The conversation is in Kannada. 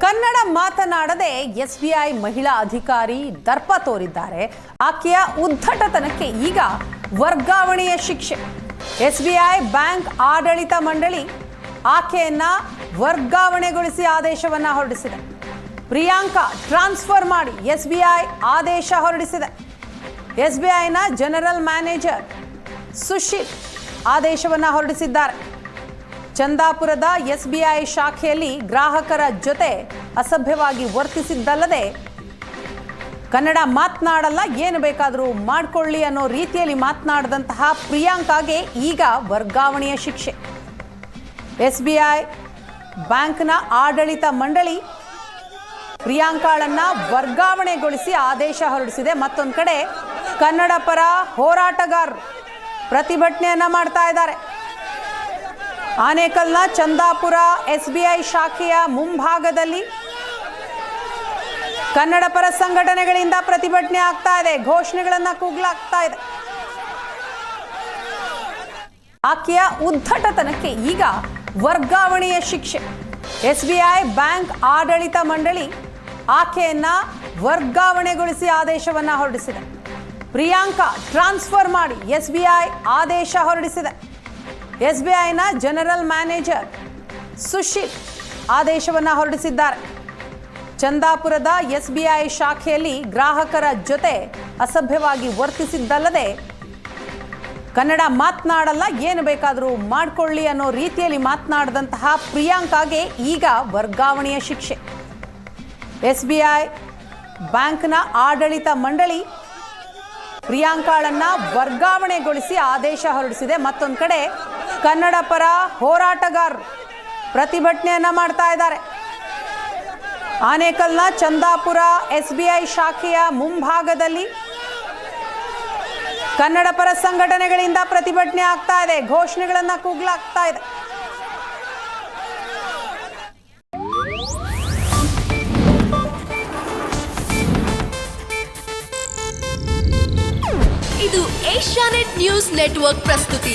ಕನ್ನಡ ಮಾತನಾಡದೆ ಎಸ್ಬಿಐ ಮಹಿಳಾ ಅಧಿಕಾರಿ ದರ್ಪ ತೋರಿದ್ದಾರೆ. ಆಕೆಯ ಉದ್ದಟತನಕ್ಕೆ ಈಗ ವರ್ಗಾವಣೆಯ ಶಿಕ್ಷೆ. ಎಸ್ಬಿಐ ಬ್ಯಾಂಕ್ ಆಡಳಿತ ಮಂಡಳಿ ಆಕೆಯನ್ನ ವರ್ಗಾವಣೆಗೊಳಿಸಿ ಆದೇಶವನ್ನ ಹೊರಡಿಸಿದೆ. ಪ್ರಿಯಾಂಕಾ ಟ್ರಾನ್ಸ್ಫರ್ ಮಾಡಿ ಎಸ್ಬಿಐ ಆದೇಶ ಹೊರಡಿಸಿದೆ. ಎಸ್ಬಿಐನ ಜನರಲ್ ಮ್ಯಾನೇಜರ್ ಸುಶೀಲ್ ಆದೇಶವನ್ನ ಹೊರಡಿಸಿದ್ದಾರೆ. ಚಂದಾಪುರದ ಎಸ್ಬಿಐ ಶಾಖೆಯಲ್ಲಿ ಗ್ರಾಹಕರ ಜೊತೆ ಅಸಭ್ಯವಾಗಿ ವರ್ತಿಸಿದ್ದಲ್ಲದೆ ಕನ್ನಡ ಮಾತನಾಡಲ್ಲ, ಏನು ಬೇಕಾದರೂ ಮಾಡ್ಕೊಳ್ಳಿ ಅನ್ನೋ ರೀತಿಯಲ್ಲಿ ಮಾತನಾಡಿದಂತಹ ಪ್ರಿಯಾಂಕಾಗೆ ಈಗ ವರ್ಗಾವಣೆಯ ಶಿಕ್ಷೆ. ಎಸ್ಬಿಐ ಬ್ಯಾಂಕ್ನ ಆಡಳಿತ ಮಂಡಳಿ ಪ್ರಿಯಾಂಕಾಳನ್ನ ವರ್ಗಾವಣೆಗೊಳಿಸಿ ಆದೇಶ ಹೊರಡಿಸಿದೆ. ಮತ್ತೊಂದು ಕಡೆ ಕನ್ನಡ ಪರ ಹೋರಾಟಗಾರರು ಪ್ರತಿಭಟನೆಯನ್ನ ಮಾಡ್ತಾ ಇದ್ದಾರೆ. ಆನೇಕಲ್ನ ಚಂದಾಪುರ, ಎಸ್ಬಿಐ ಶಾಖೆಯ ಮುಂಭಾಗದಲ್ಲಿ ಕನ್ನಡ ಪರ ಸಂಘಟನೆಗಳಿಂದ ಪ್ರತಿಭಟನೆ ಆಗ್ತಾ ಇದೆ. ಘೋಷಣೆಗಳನ್ನು ಕೂಗ್ಲಾಗ್ತಾ ಇದೆ. ಆಕೆಯ ಉದ್ದಟತನಕ್ಕೆ ಈಗ ವರ್ಗಾವಣೆಯ ಶಿಕ್ಷೆ. ಎಸ್ಬಿಐ ಬ್ಯಾಂಕ್ ಆಡಳಿತ ಮಂಡಳಿ ಆಕೆಯನ್ನ ವರ್ಗಾವಣೆಗೊಳಿಸಿ ಆದೇಶವನ್ನ ಹೊರಡಿಸಿದೆ. ಪ್ರಿಯಾಂಕಾ ಟ್ರಾನ್ಸ್ಫರ್ ಮಾಡಿ ಎಸ್ಬಿಐ ಆದೇಶ ಹೊರಡಿಸಿದೆ. ಎಸ್ಬಿಐನ ಜನರಲ್ ಮ್ಯಾನೇಜರ್ ಸುಶೀಲ್ ಆದೇಶವನ್ನು ಹೊರಡಿಸಿದ್ದಾರೆ. ಚಂದಾಪುರದ ಎಸ್ಬಿಐ ಶಾಖೆಯಲ್ಲಿ ಗ್ರಾಹಕರ ಜೊತೆ ಅಸಭ್ಯವಾಗಿ ವರ್ತಿಸಿದ್ದಲ್ಲದೆ ಕನ್ನಡ ಮಾತನಾಡಲ್ಲ, ಏನು ಬೇಕಾದರೂ ಮಾಡ್ಕೊಳ್ಳಿ ಅನ್ನೋ ರೀತಿಯಲ್ಲಿ ಮಾತನಾಡಿದಂತಹ ಪ್ರಿಯಾಂಕಾಗೆ ಈಗ ವರ್ಗಾವಣೆಯ ಶಿಕ್ಷೆ. ಎಸ್ಬಿಐ ಬ್ಯಾಂಕ್ನ ಆಡಳಿತ ಮಂಡಳಿ ಪ್ರಿಯಾಂಕಾಳನ್ನ ವರ್ಗಾವಣೆಗೊಳಿಸಿ ಆದೇಶ ಹೊರಡಿಸಿದೆ. ಮತ್ತೊಂದು ಕಡೆ ಕನ್ನಡ ಪರ ಹೋರಾಟಗಾರರು ಪ್ರತಿಭಟನೆಯನ್ನ ಮಾಡ್ತಾ ಇದ್ದಾರೆ. ಆನೇಕಲ್ನ ಚಂದಾಪುರ ಎಸ್ಬಿಐ ಶಾಖೆಯ ಮುಂಭಾಗದಲ್ಲಿ ಕನ್ನಡ ಪರ ಸಂಘಟನೆಗಳಿಂದ ಪ್ರತಿಭಟನೆ ಆಗ್ತಾ ಇದೆ. ಘೋಷಣೆಗಳನ್ನ ಕೂಗ್ಲಾಗ್ತಾ ಇದೆ. ಇದು ಏಷ್ಯಾನೆಟ್ ನ್ಯೂಸ್ ನೆಟ್ವರ್ಕ್ ಪ್ರಸ್ತುತಿ.